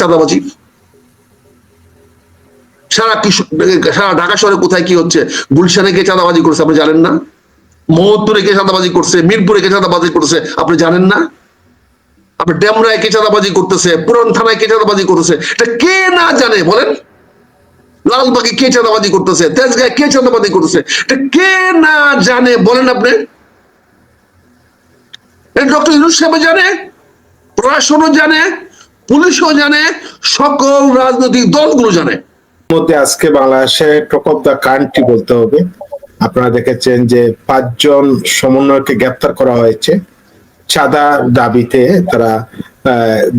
চাঁদাবাজি? সারা কিশোর সারা ঢাকা শহরে কোথায় কি হচ্ছে? গুলশানে কে চাঁদাবাজি করছে আপনি জানেন না? মহত্তরে কে চাঁদাবাজি করছে? মিরপুরে কে চাঁদাবাজি করছে? আপনি জানেন না? আপনি ডেমরায় কে চাঁদাবাজি করতেছে? পুরন থানায় কে চাঁদাবাজি করতেছে? এটা কে না জানে, বলেন? লালবাগে কে চাঁদাবাজি করতেছে? তেজগায় কে চাঁদাবাজি করতেছে? এটা কে না জানে, বলেন আপনি? ডক্টর ইউনুস সাহেব জানে, প্রশাসনও জানে পুলিশও জানে, সকল রাজনৈতিক দলগুলো জানে। মধ্যে আজকে বাংলাদেশে টক অফ দ্য কান্ট্রি বলতে হবে। আপনারা দেখেছেন যে পাঁচজন সমন্বয়কে গ্রেপ্তার করা হয়েছে। চাঁদা দাবিতে তারা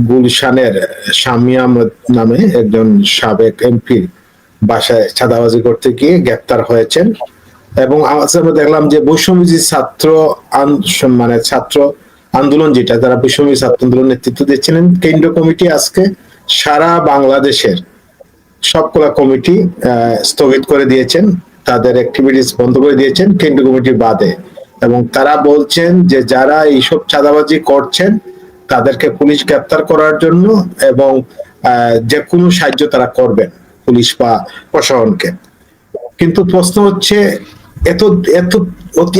গুলশানের শামি আহমদ নামে একজন সাবেক এমপি বাসায় চাঁদাবাজি করতে গিয়ে গ্রেপ্তার হয়েছেন। এবং আমরা দেখলাম যে বৈষম্যজি ছাত্র মানে ছাত্র আন্দোলন যেটা তারা বৈষম্য ছাত্র আন্দোলন নেতৃত্ব দিচ্ছিলেন কেন্দ্রীয় কমিটি আজকে সারা বাংলাদেশের সবগুলা কমিটি স্থগিত করে দিয়েছেন, তাদের অ্যাক্টিভিটিস বন্ধ করে দিয়েছেন কেন্দ্রীয় কমিটি বাদে। এবং তারা বলছেন যে যারা এইসব চাঁদাবাজি করছেন, তাদেরকে পুলিশ গ্রেপ্তার করার জন্য এবং যে কোনো সাহায্য তারা করবেন পুলিশ বা প্রশাসনকে। কিন্তু প্রশ্ন হচ্ছে এত এত,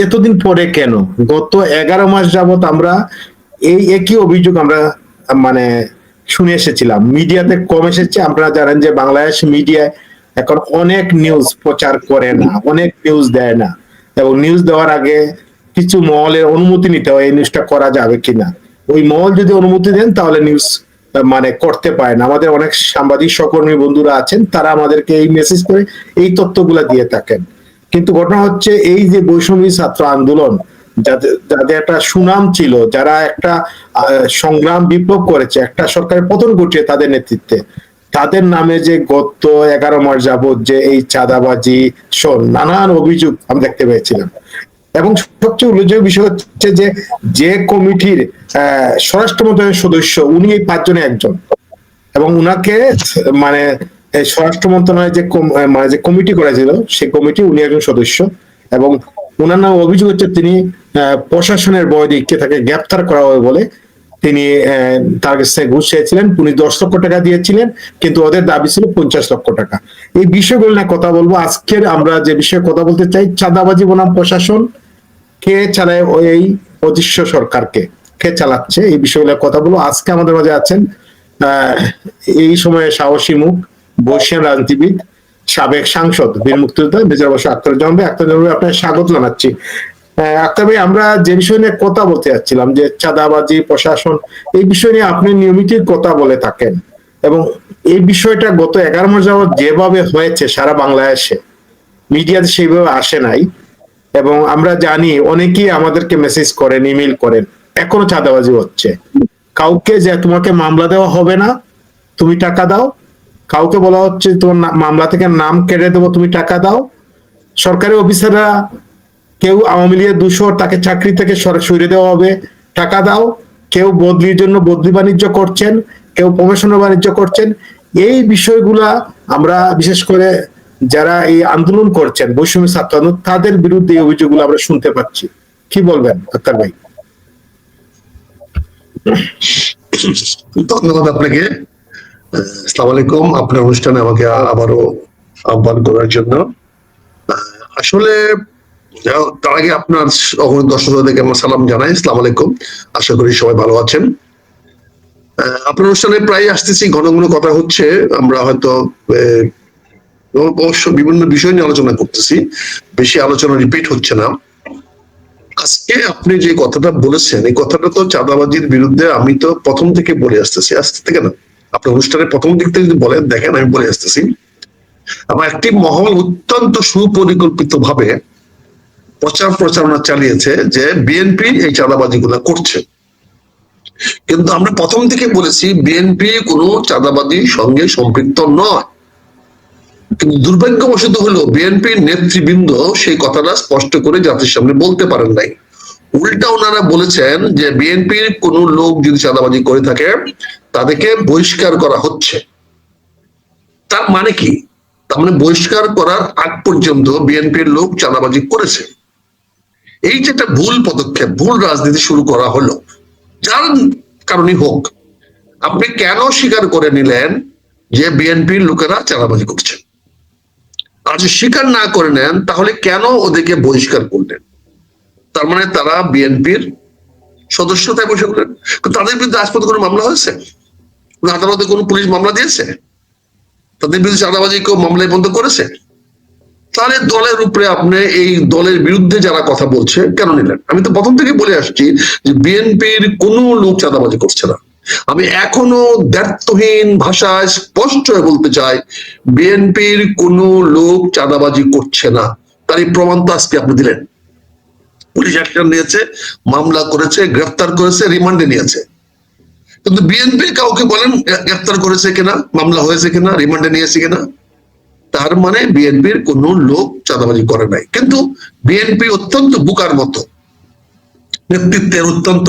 এতদিন পরে কেন? গত এগারো মাস যাবত আমরা এই একই অভিযোগ আমরা মানে শুনে এসেছিলাম। মিডিয়াতে কম এসেছে। আপনারা জানেন যে বাংলাদেশ মিডিয়ায় এখন অনেক নিউজ প্রচার করে না, অনেক নিউজ দেয় না। এবং নিউজ দেওয়ার আগে কিছু মহলের অনুমতি নিতে হয় এই নিউজটা করা যাবে কিনা। ওই মহল যদি অনুমতি দেন, তাহলে নিউজ মানে করতে পারে না আমাদের অনেক সাংবাদিক সহকর্মী বন্ধুরা আছেন, তারা আমাদেরকে এই মেসেজ করে এই তথ্যগুলা দিয়ে থাকেন। কিন্তু ঘটনা হচ্ছে এই যে বৈষম্য ছাত্র আন্দোলন যাদের একটা সুনাম ছিল, যারা একটা সংগ্রাম বিপ্লব করেছে, একটা সরকারের পতন ঘটিয়ে তাদের নেতৃত্বে, তাদের নামে যে গত এগারো মাস যাবত যে এই চাঁদাবাজি নানান অভিযোগ আমি দেখতে পেয়েছিলাম। এবং সবচেয়ে উল্লেখযোগ্য বিষয় হচ্ছে যে যে কমিটির স্বরাষ্ট্র মন্ত্রণালয়ের সদস্য, উনি এই পাঁচজনে একজন। এবং উনাকে মানে স্বরাষ্ট্র মন্ত্রণালয়ের যে মানে যে কমিটি করেছিল সেই কমিটি উনি একজন সদস্য এবং ওনার নাম অভিযোগ হচ্ছে তিনি প্রশাসনের বয়দিককে তাকে গ্রেপ্তার করা হবে বলে তিনি তার কাছে ঘুষ চেয়েছিলেন। উনি দশ লক্ষ টাকা দিয়েছিলেন, কিন্তু ওদের দাবি ছিল পঞ্চাশ লক্ষ টাকা। এই বিষয়গুলো নিয়ে কথা বলব। আজকের আমরা যে বিষয়ে কথা বলতে চাই, চাঁদাবাজি বনাম প্রশাসন। কে চালায় এই অদৃশ্য সরকারকে? কে চালাচ্ছে? এই বিষয়গুলো কথা বলব। আজকে আমাদের মাঝে আছেন এই সময়ে সাহসী মুখ বর্ষিয়ান রাজনীতিবিদ, সাবেক সাংসদ বীর মুক্তিযোদ্ধা মেজর বসু আক্তার জন্মে আক্তার জন্মে আপনার স্বাগত জানাচ্ছি। আক্তার ভাই, আমরা যে বিষয় নিয়ে কথা বলতে যাচ্ছিলাম, যে চাঁদাবাজি, প্রশাসন, এই বিষয় নিয়ে আপনি নিয়মিত কথা বলে থাকেন এবং এই বিষয়টা গত এগারো মাস যাবত যেভাবে হয়েছে সারা বাংলাদেশে, মিডিয়াতে সেইভাবে আসে নাই এবং আমরা জানি অনেকেই আমাদেরকে মেসেজ করেন ইমেল করেন, এখনও চাঁদাবাজি হচ্ছে। কাউকে যে তোমাকে মামলা দেওয়া হবে না, তুমি টাকা দাও কাউকে বলা হচ্ছে তোমার মামলা থেকে নাম কেটে দেবো তুমি টাকা দাও। সরকারি অফিসাররা কেউ আওয়ামী লীগের দুশো তাকে চাকরি থেকে সর- দেওয়া হবে। টাকা দাও। কেউ বদলির জন্য বদলি বাণিজ্য করছেন, কেউ প্রমোশনের বাণিজ্য করছেন। এই বিষয়গুলা আমরা, বিশেষ করে যারা এই আন্দোলন করছেন, বৈষম্য ছাত্র, তাদের বিরুদ্ধে এই অভিযোগগুলো আমরা শুনতে পাচ্ছি। কি বলবেন আক্তার ভাই? ধন্যবাদ আপনাকে। আসসালামু আলাইকুম। আপনার অনুষ্ঠানে আমাকে আবারও আহ্বান করার জন্য। আসলে তার আগে আপনার অগণিত দর্শকদেরকে আমার সালাম জানাই। আসসালামু আলাইকুম। আশা করি সবাই ভালো আছেন। আপনার অনুষ্ঠানে প্রায় আসতেছি, ঘন ঘন কথা হচ্ছে। আমরা হয়তো অবশ্য বিভিন্ন বিষয় নিয়ে আলোচনা করতেছি। বেশি আলোচনা রিপিট হচ্ছে না। আজকে আপনি যে কথাটা বলেছেন, এই কথাটা তো চাঁদাবাজির বিরুদ্ধে আমি তো প্রথম থেকে বলে আসতেছি, আজ থেকে না। আপনার অনুষ্ঠানের প্রথম দিক থেকে যদি বলেন, দেখেন আমি বলে আসতেছি, আমার একটি মহল অত্যন্ত সুপরিকল্পিত ভাবে প্রচার প্রচারণা চালিয়েছে যে বিএনপি এই চাঁদাবাজি গুলা করছে। কিন্তু আমরা প্রথম থেকে বলেছি বিএনপি কোনো চাঁদাবাজির সঙ্গে সম্পৃক্ত নয়। কিন্তু দুর্ভাগ্যবশত হলো বিএনপির নেতৃবৃন্দ সেই কথাটা স্পষ্ট করে জাতির সামনে বলতে পারেন নাই। উল্টা ওনারা বলেছেন যে বিএনপির কোন লোক যদি চাঁদাবাজি করে থাকে, তাদেরকে বহিষ্কার করা হচ্ছে। তার মানে কি? তার মানে বহিষ্কার করার আগ পর্যন্ত বিএনপির লোক চাঁদাবাজি করেছে। এই যে একটা ভুল পদক্ষেপ, ভুল রাজনীতি শুরু করা হলো, যার কারণে হোক, আপনি কেন স্বীকার করে নিলেন যে বিএনপির লোকেরা চাঁদাবাজি করছে? আর স্বীকার না করে নেন, তাহলে কেন ওদেরকে বহিষ্কার করলেন? তার মানে তারা বিএনপির সদস্যতায় বসে করলেন তাদের বিরুদ্ধে আজ পর্যন্ত কোনো মামলা হয়েছে? আদালতে কোনো পুলিশ মামলা দিয়েছে? তাদের বিরুদ্ধে চাঁদাবাজি কেউ মামলায় বন্ধ করেছে? তাহলে দলের উপরে আপনি এই দলের বিরুদ্ধে যারা কথা বলছে, কেন নিলেন? আমি তো প্রথম থেকে বলে আসছি যে বিএনপির কোনো লোক চাঁদাবাজি করছে না। আমি এখনও দ্ব্যর্থহীন ভাষায় স্পষ্ট হয়ে বলতে চাই, বিএনপির কোন লোক চাঁদাবাজি করছে না। তার এই প্রমাণ তো আজকে আপনি দিলেন। পুলিশ অ্যাকশন নিয়েছে, মামলা করেছে, গ্রেফতার করেছে, রিমান্ডে নিয়েছে। কিন্তু বিএনপি কাউকে বলেন গ্রেফতার করেছে কিনা, মামলা হয়েছে কিনা, রিমান্ডে নিয়েছে কিনা? তার মানে বিএনপির কোন লোক চাঁদাবাজি করে নাই। কিন্তু বিএনপি অত্যন্ত বুকার মতো, নেতৃত্বের অত্যন্ত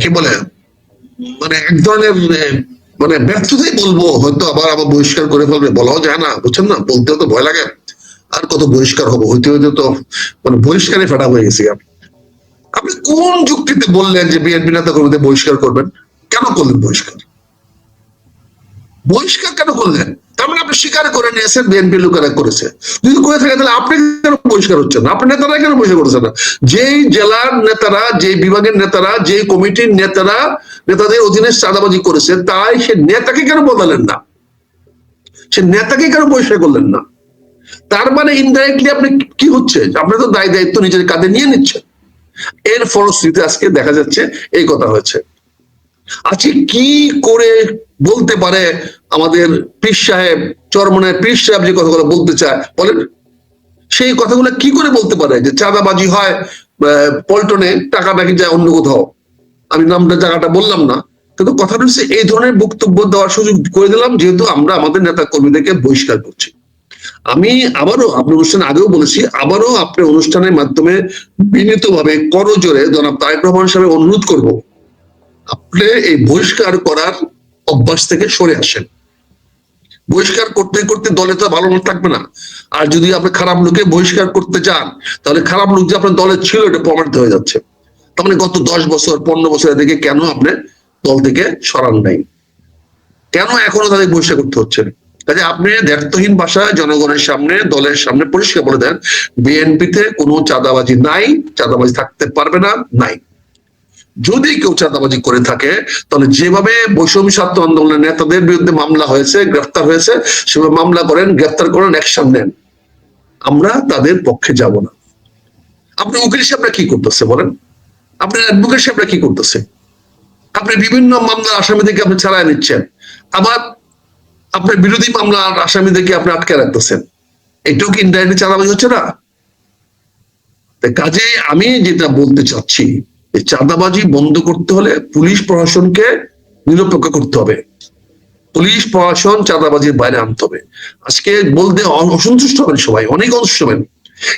কি বলে মানে এক ধরনের মানে ব্যর্থতাই বলব, হয়তো আবার আবার বহিষ্কার করে ফেলবে। বলাও যায় না, বুঝছেন না? বলতেও তো ভয় লাগে। আর কত বহিষ্কার হব? হইতে হইতে তো মানে বহিষ্কারে ফেটা হয়ে গেছি আমি আপনি কোন যুক্তিতে বললেন যে বিএনপি নেতা কর্মীদের বহিষ্কার করবেন? কেন করলেন বহিষ্কার? বহিষ্কার কেন করলেন? তার মানে আপনি স্বীকার করে নিয়েছেন বিএনপি লোকেরা করেছে। যদি করে থাকে তাহলে আপনি কেন বহিষ্কার হচ্ছেন না? আপনার নেতারা কেন বহিষ্কার করছেন না? যেই জেলার নেতারা, যেই বিভাগের নেতারা, যেই কমিটির নেতারা নেতাদের অধীনে চাঁদাবাজি করেছে, তাই সে নেতাকে কেন বদলালেন না? সে নেতাকে কেন বহিষ্কার করলেন না? তার মানে ইনডাইরেক্টলি আপনি কি হচ্ছে? আপনি তো দায় দায়িত্ব নিজের কাঁধে নিয়ে নিচ্ছেন। এর ফলশ্রুতিতে আজকে দেখা যাচ্ছে এই কথা হয়েছে। আজকে কি করে বলতে পারে আমাদের পীর সাহেব চরমনের পীর সাহেব যে কথাগুলো বলতে চায়, বলেন। সেই কথাগুলো কি করে বলতে পারে? যে চাঁদাবাজি হয় পল্টনে টাকা নাকি যায় অন্য কোথাও। আমি নামটা, জায়গাটা বললাম না। কিন্তু কথাটা হচ্ছে এই ধরনের বক্তব্য দেওয়ার সুযোগ করে দিলাম, যেহেতু আমরা আমাদের নেতা কর্মীদেরকে বহিষ্কার করছি। আমি আবারও আপনার অনুষ্ঠানে আগেও বলেছি, আবারও আপনার অনুষ্ঠানের মাধ্যমে বিনীতভাবে করজোরে জনাব তারেক রহমান সাহেব অনুরোধ করব, আপনি এই বহিষ্কার করার অভ্যাস থেকে সরে আসেন। বহিষ্কার করতে করতে দলে তো ভালো লোক থাকবে না। আর যদি আপনি খারাপ লোকে বহিষ্কার করতে চান তাহলে খারাপ লোক যে আপনার দলে ছিল, এটা প্রমাণিত হয়ে যাচ্ছে। তার মানে গত দশ বছর, পনেরো বছর থেকে কেন আপনি দল থেকে সরান নাই? কেন এখনও তাদের বহিষ্কার করতে হচ্ছে কাজে আপনি দ্ব্যর্থহীন ভাষায় জনগণের সামনে, দলের সামনে পরিষ্কার বলে দেন, বিএনপিতে কোনো চাঁদাবাজি নাই, চাঁদাবাজি থাকতে পারবে না, নাই। যদি কেউ চাঁদাবাজি করে থাকে, তাহলে যেভাবে বৈষম্য ছাত্র আন্দোলনের নেতাদের বিরুদ্ধে মামলা হয়েছে, গ্রেফতার হয়েছে, সেভাবে মামলা করেন, গ্রেফতার করেন, অ্যাকশন নেন, আমরা তাদের পক্ষে যাব না। আপনি উকিল সাহেবরা কি করতেছে বলেন? আপনার অ্যাডভোকেট সাহেবরা কি করতেছে? আপনি বিভিন্ন মামলার আসামিদেরকে আপনি ছাড়াই নিচ্ছেন। আবার আপনার বিরোধী মামলার আসামিদেরকে আপনি আটকে রাখতেছেন। এটাও কি ইনডাইরেক্টলি চাঁদাবাজি হচ্ছে না? কাজে আমি যেটা বলতে চাচ্ছি চাঁদাবাজি বন্ধ করতে হলে পুলিশ প্রশাসনকে নিরপেক্ষ করতে হবে। পুলিশ প্রশাসন চাঁদাবাজির বাইরে আনতে হবে। আজকে বলতে অসন্তুষ্ট হবেন সবাই, অনেক অসন্তুষ্ট হবেন।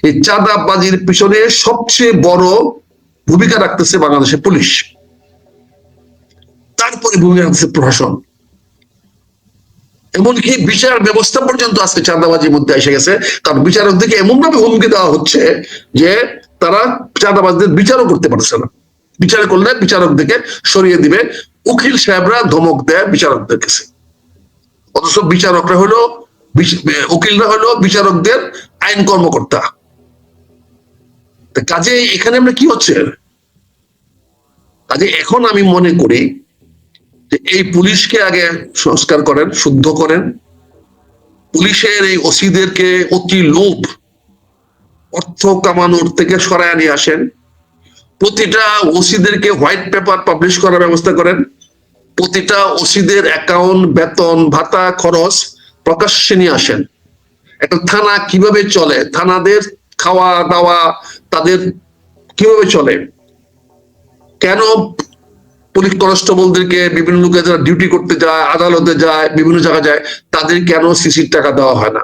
এই চাঁদাবাজির পিছনে সবচেয়ে বড় ভূমিকা রাখতেছে বাংলাদেশের পুলিশ। তারপরে ভূমিকা রাখতেছে প্রশাসন। এমনকি বিচার ব্যবস্থা পর্যন্ত আজকে চাঁদাবাজির মধ্যে এসে গেছে। কারণ বিচারকদেরকে এমন ভাবে হুমকি দেওয়া হচ্ছে যে তারা চাঁদাবাজদের বিচারও করতে পারছে না। বিচার করলে বিচারকদেরকে সরিয়ে দিবে। উকিল সাহেবরা ধমক দেয় বিচারকদের কাছে। অথচ বিচারকরা হলো উকিলরা হলো বিচারকদের আইন কর্মকর্তা। কাজে এখানে আমরা কি হচ্ছে? কাজে এখন আমি মনে করি এই পুলিশকে আগে সংস্কার করেন, শুদ্ধ করেন। পুলিশের এই ওসিদেরকে অতি লোভ, অর্থ কামানোর থেকে সরায় নিয়ে আসেন। প্রতিটা ওসিদেরকে হোয়াইট পেপার পাবলিশ করার ব্যবস্থা করেন। প্রতিটা ওসিদের অ্যাকাউন্ট, বেতন, ভাতা, খরচ প্রকাশ্যে নিয়ে আসেন। একটা থানা কীভাবে চলে? থানাদের খাওয়া দাওয়া তাদের কীভাবে চলে? কেন পুলিশ কনস্টেবলদেরকে বিভিন্ন লোকে যারা ডিউটি করতে যায়, আদালতে যায়, বিভিন্ন জায়গায় যায়, তাদের কেন সিসির টাকা দেওয়া হয় না?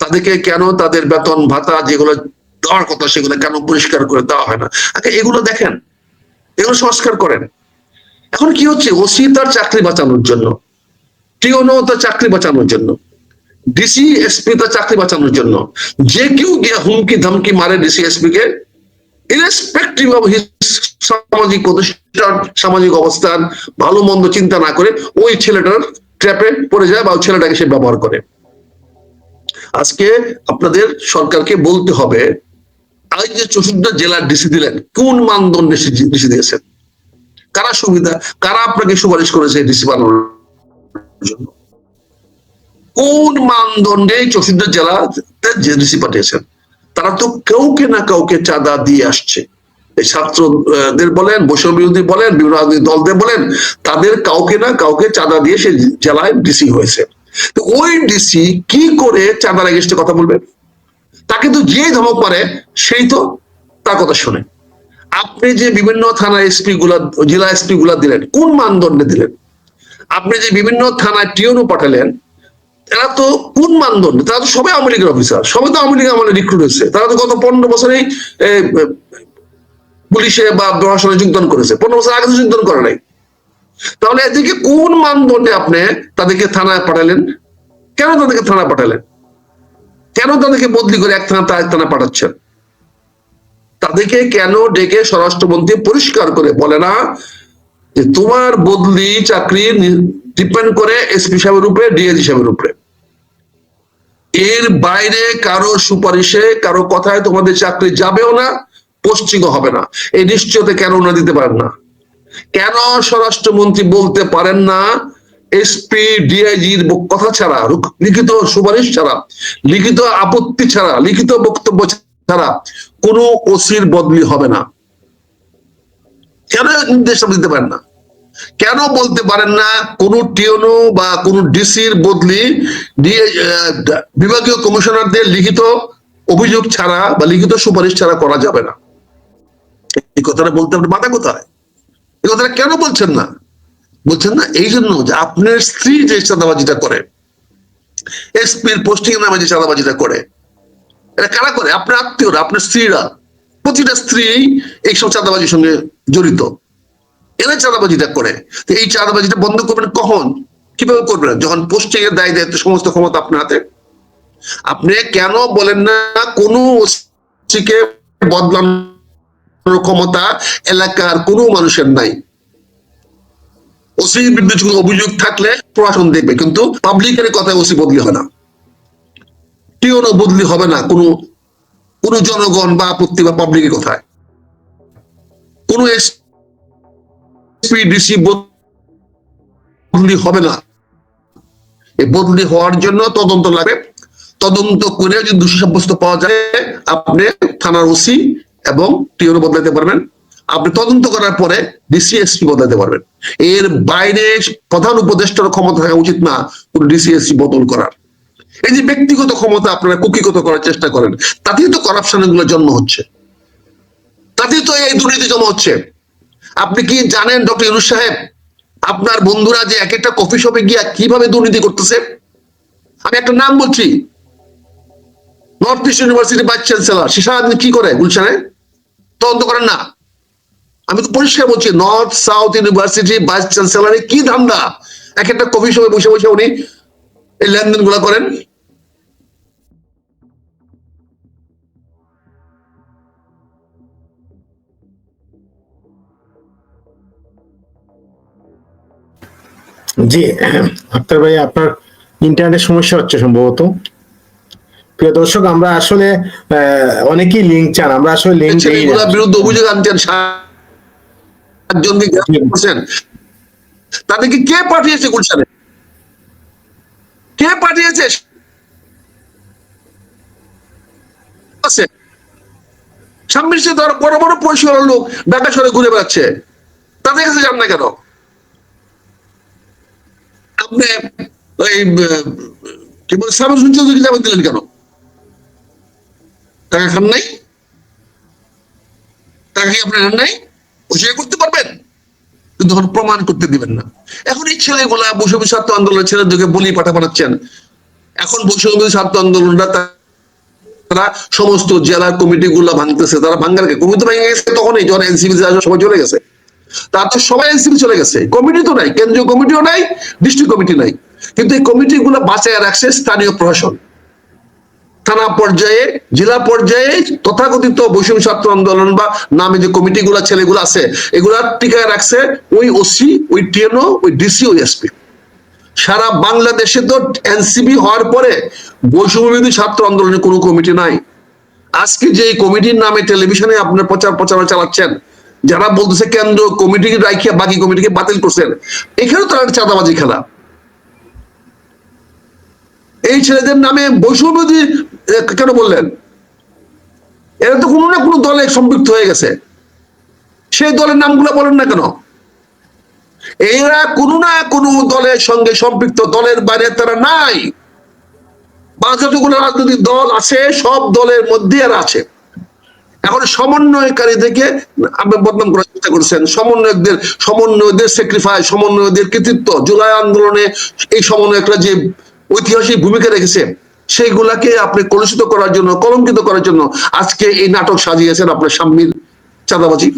তাদেরকে কেন তাদের বেতন ভাতা যেগুলো দেওয়ার কথা সেগুলো কেন পরিষ্কার করে দেওয়া হয় না? আচ্ছা এগুলো দেখেন, এগুলো সংস্কার করেন। এখন কি হচ্ছে? ওসি তার চাকরি বাঁচানোর জন্য, টিওনো তার চাকরি বাঁচানোর জন্য, ডিসি, এসপি তার চাকরি বাঁচানোর জন্য, যে কেউ গিয়ে হুমকি ধমকি মারে ডিসি, এসপি কে ইরেসপেক্টিভ অফ হিজ সামাজিক প্রতিষ্ঠান, সামাজিক অবস্থান, ভালো মন্দ চিন্তা না করে ওই ছেলেটার ট্র্যাপে পড়ে যায় বা ওই ছেলেটাকে সে ব্যবহার করে। আজকে আপনাদের সরকারকে বলতে হবে, আজ যে চতুর্থ জেলার ডিসি দিলেন, কোন মানদণ্ডে ডিসি দিয়েছেন? কারা সুবিধা, কারা আপনাকে সুপারিশ করেছে ডিসি বানানোর জন্য? কোন মানদণ্ডে চতুর্থ জেলাতে ডিসি পাঠিয়েছেন? তারা তো কাউকে না কাউকে চাঁদা দিয়ে আসছে। ছাত্রদের বলেন, বৈষম্য বিরোধী বলেন, বিভিন্ন রাজনৈতিক দলদের বলেন, তাদের কাউকে না কাউকে চাঁদা দিয়ে সে জেলায় ডিসি হয়েছে। ওই ডিসি কি করে চাঁদার এগেস্টে কথা বলবে? তো যে ধমক পারে সেই তো তার কথা শুনে। আপনি যে বিভিন্ন থানা এসপি গুলা জেলা এসপি গুলা দিলেন, কোন মানদণ্ডে দিলেন? আপনি যে বিভিন্ন থানায় টিওনও পাঠালেন, এরা তো কোন মানদণ্ড? তারা তো সবাই আওয়ামী লীগের অফিসার সবাই তো আওয়ামী লীগ আমলে রিক্রুট হয়েছে। তারা তো গত পনেরো বছরেই পুলিশে বা প্রশাসনে যোগদান করেছে। পনেরো বছর আগে যোগদান করে নাই। তাহলে এদিকে কোন মানদণ্ডে আপনি তাদেরকে থানায় পাঠালেন? কেন তাদেরকে থানায় পাঠালেন? কেন তাদেরকে বদলি করে এক থানা এক থানা পাঠাচ্ছেন? তাদেরকে কেন ডেকে স্বরাষ্ট্রমন্ত্রী পরিষ্কার করে বলে না যে তোমার বদলি চাকরি ডিপেন্ড করে এসপি সাহেবের উপরে ডিএজি সাহেবের উপরে। এর বাইরে কারও সুপারিশে, কারও কথায় তোমাদের চাকরি যাবেও না পোস্টিং হবে না। এই নিশ্চয়তা কেন না দিতে পারেন না? কেন স্বরাষ্ট্রমন্ত্রী বলতে পারেন না এসপি ডিআইজির কথা ছাড়া লিখিত সুপারিশ ছাড়া, লিখিত আপত্তি ছাড়া, লিখিত বক্তব্য ছাড়া কোনো ওসির বদলি হবে না। কেন নির্দেশ দিতে পারেন না? কেন বলতে পারেন না কোন টিওনো বা কোন ডিসির বদলি বিভাগীয় কমিশনারদের লিখিত অভিযোগ ছাড়া বা লিখিত সুপারিশ ছাড়া করা যাবে না? এই কথাটা বলতে আপনার মাথা কোথায়? এই কথাটা কেন বলছেন না? বলছেন না এই জন্য যে আপনার স্ত্রী যে চাঁদাবাজিটা করে, এসপির পোস্টিং নামে যে চাঁদাবাজিটা করে, এটা কারা করে? আপনার আত্মীয়রা, আপনার স্ত্রীরা। প্রতিটা স্ত্রী এইসব চাঁদাবাজির সঙ্গে জড়িত। এরা চাঁদাবাজিটা করে। তো এই চাঁদাবাজিটা বন্ধ করবেন কখন? কীভাবে করবেন? যখন পোস্টিং এর দায় দায়িত্ব, সমস্ত ক্ষমতা আপনার হাতে? আপনি কেন বলেন না কোন ওসিকে বদলানোর ক্ষমতা এলাকার কোনো মানুষের নাই। ওসির বিরুদ্ধে কোনো অভিযোগ থাকলে প্রশাসন দেখবে, কিন্তু পাবলিকের কথায় ওসি বদলি হয় না। টিওনো বদলি হবে না কোনো কোনো জনগণ বা আপত্তি বা পাবলিকের কথায়। কোনো এসপিডিসি বদলি হবে না। বদলি হওয়ার জন্য তদন্ত লাগবে। তদন্ত করে যদি দোষী সাব্যস্ত পাওয়া যায়, আপনি থানার ওসি এবং টিওনো বদলাতে পারবেন। আপনি তদন্ত করার পরে ডিসিএসপি বদলাতে পারবেন। এর বাইরে প্রধান উপদেষ্টার ক্ষমতা থাকা উচিত না কোন ডিসিএসপি বদল করার। এই যে ব্যক্তিগত ক্ষমতা আপনারা কুকিগত করার চেষ্টা করেন, তাতেই তো করাপশনগুলো জন্ম হচ্ছে। তাতেই তো এই দুর্নীতি জমা হচ্ছে। আপনি কি জানেন, ডক্টর ইউনুস সাহেব, আপনার বন্ধুরা যে এক একটা কফি শপে গিয়া কীভাবে দুর্নীতি করতেছে? আমি একটা নাম বলছি North East University vice chancellor সে সারাদিন কি করে গুলশানে? তদন্ত করেন না। আমি তো পরিষ্কার বলছি নর্থ সাউথ ইউনিভার্সিটি ভাইস চ্যান্সেলরে কি ধান্দা? এক একটা কফি শপে বসে বসে উনি এই লেনদেনগুলা করেন। জি, আক্তার ভাই, আপনার ইন্টারনেট সমস্যা হচ্ছে সম্ভবত। প্রিয় দর্শক আমরা আসলে আহ, অনেকেই লিঙ্ক চান আমরা আসলে লিঙ্ক বিরুদ্ধে অভিযোগ আনছেন সাতজনকে করছেন। তাদেরকে কে পাঠিয়েছে গুলশানে? কে পাঠিয়েছে? আছে। সামনে সে ধর বড় বড় পরিষেবার লোক ঢাকা শহরে ঘুরে বেড়াচ্ছে। তাদের কাছে যান না কেন? আপনি ওই কি বলে সামনে শুনছেন যাবেন দিলেন কেন? টাকা খান নাই? টাকা কি আপনার নাই? বসে করতে পারবেন? কিন্তু তখন প্রমাণ করতে দিবেন না। এখন এই ছেলেগুলা বৈষম্য ছাত্র আন্দোলনের ছেলেদেরকে বলি পাঠা পাঠাচ্ছেন এখন বৈষম্য ছাত্র আন্দোলনরা তা- তারা সমস্ত জেলা কমিটি গুলা ভাঙতেছে। তারা ভাঙ্গার কমিটি ভেঙে গেছে তখনই, যখন এনসিপি সবাই চলে গেছে। তার তো সবাই এনসিপি চলে গেছে। কমিটি তো নাই, কেন্দ্রীয় কমিটিও নাই, ডিস্ট্রিক্ট কমিটি নাই। কিন্তু এই কমিটি গুলো বাঁচায় রাখছে স্থানীয় প্রশাসন। থানা পর্যায়ে, জেলা পর্যায়ে তথাকথিত বৈষম্য ছাত্র আন্দোলন বা নামে যে কমিটিগুলা, ছেলেগুলো আছে, এগুলা টিকায় রাখছে ওই ওসি, ওই টিএনও, ওই ডিসি, ওই এসপি। সারা বাংলাদেশে তো এনসিবি হওয়ার পরে বৈষম্যবিরোধী ছাত্র আন্দোলনের কোনো কমিটি নাই। আজকে যে কমিটির নামে টেলিভিশনে আপনার প্রচার প্রচারণা চালাচ্ছেন, যারা বলতেছে কেন্দ্র কমিটি রাখিয়া বাকি কমিটিকে বাতিল করছেন, এখানেও তারা চাঁদাবাজি খেলা। এই ছেলেদের নামে বৈষম্যবিরোধী কেন বললেন? এরা তো কোনো না কোনো দলে সম্পৃক্ত হয়ে গেছে। সেই দলের নামগুলো বলেন না কেন? এরা কোনো না কোনো দলের সঙ্গে সম্পৃক্ত, দলের বাইরে তারা নাই। যতগুলো রাজনৈতিক দল আছে, সব দলের মধ্যে এরা আছে। এখন সমন্বয়কারী থেকে আপনি বদনাম করার চেষ্টা করছেন। সমন্বয়কদের সমন্বয়কদের স্যাক্রিফাইস সমন্বয়দের কৃতিত্ব। জুলাই আন্দোলনে এই সমন্বয়করা যে ঐতিহাসিক ভূমিকা রেখেছেন। সেইগুলাকে আপনি কলুষিত করার জন্য, কলঙ্কিত করার জন্য আজকে এই নাটক সাজিয়েছেন আপনার সাম্মিল চাঁদাবাজি।